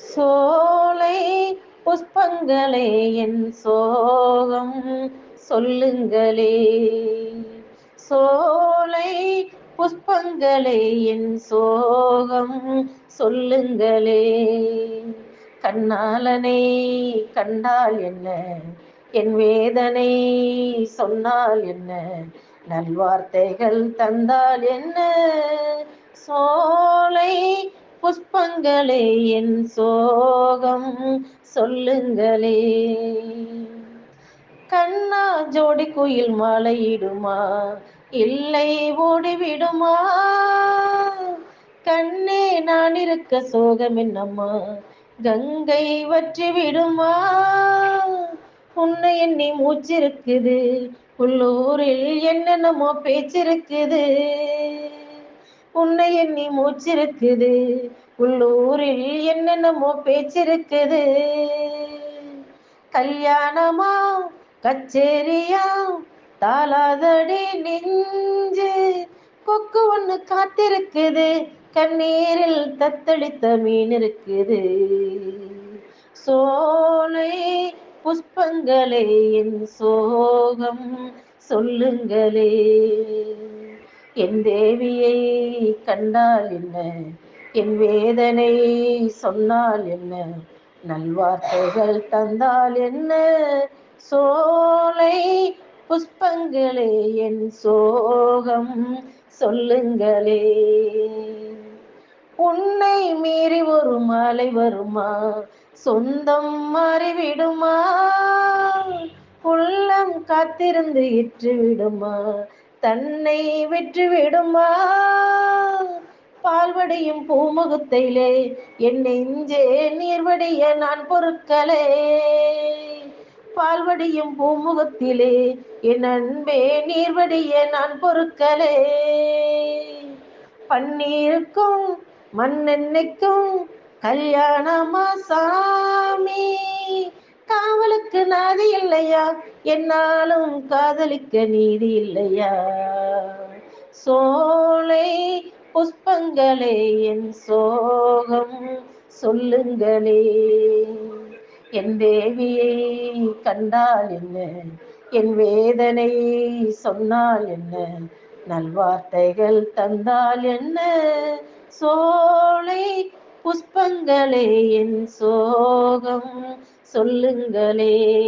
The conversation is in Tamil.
சோலை புஷ்பங்களே என் சோகம். சொல்லுங்களே சோலை புஷ்பங்களே என் சோகம். சொல்லுங்களே கண்ணாலனை கண்டால் என்ன? என் வேதனை சொன்னால் என்ன? நல்வார்த்தைகள் தந்தால் என்ன? சோ புஷ்பங்களே என் சோகம். சொல்லுங்களே. கண்ணா ஜோடி குயில் மாலையிடுமா? இல்லை ஓடிவிடுமா? கண்ணே நான் இருக்க சோகம் என்னம்மா? கங்கை வற்றி விடுமா உன்னை எண்ணி மூச்சிருக்குது. உள்ளூரில் என்னென்னமோ பேச்சிருக்குது. உன்னை எண்ணி மூச்சிருக்குது. உள்ளூரில் என்னென்னமோ பேச்சிருக்குது. கல்யாணமா கச்சேரியா தாளாதடி நெஞ்சு. கொக்கு ஒண்ணு காத்திருக்குது. கண்ணீரில் தத்தளித்த மீன் இருக்குது. சோலை புஷ்பங்களே என் சோகம். சொல்லுங்களே. என் தேவியை கண்டால் என்ன? என் வேதனை சொன்னால் என்ன? நல்வார்த்தைகள் தந்தால் என்ன? சோலை புஷ்பங்களே என் சோகம் சொல்லுங்களே. உன்னை மீறி ஒரு மாலை வருமா? சொந்தம் மாறிவிடுமா? உள்ளம் காத்திருந்து இற்று விடுமா? தன்னை வெற்றி விடுமா பால்வடியும் பூமுகத்திலே என் நெஞ்சே நீர்வடிய நான் பொருட்களே பால்வடியும் பூமுகத்திலே என் அன்பே நீர்வடிய நான் பொருட்களே பன்னீருக்கும் மண்ணெண்ணைக்கும் கல்யாணமா சாமி? காவலுக்கு நாதி இல்லையா? என்னாலும் காதலிக்க நீதி இல்லையா? சோலை புஷ்பங்களே என் சோகம் சொல்லுங்களே. என் தேவியை கண்டால் என்ன? என் வேதனை சொன்னால் என்ன? நல்வார்த்தைகள் தந்தால் என்ன? சோலை புஷ்பங்களே என் சோகம் சொல்லுங்களே.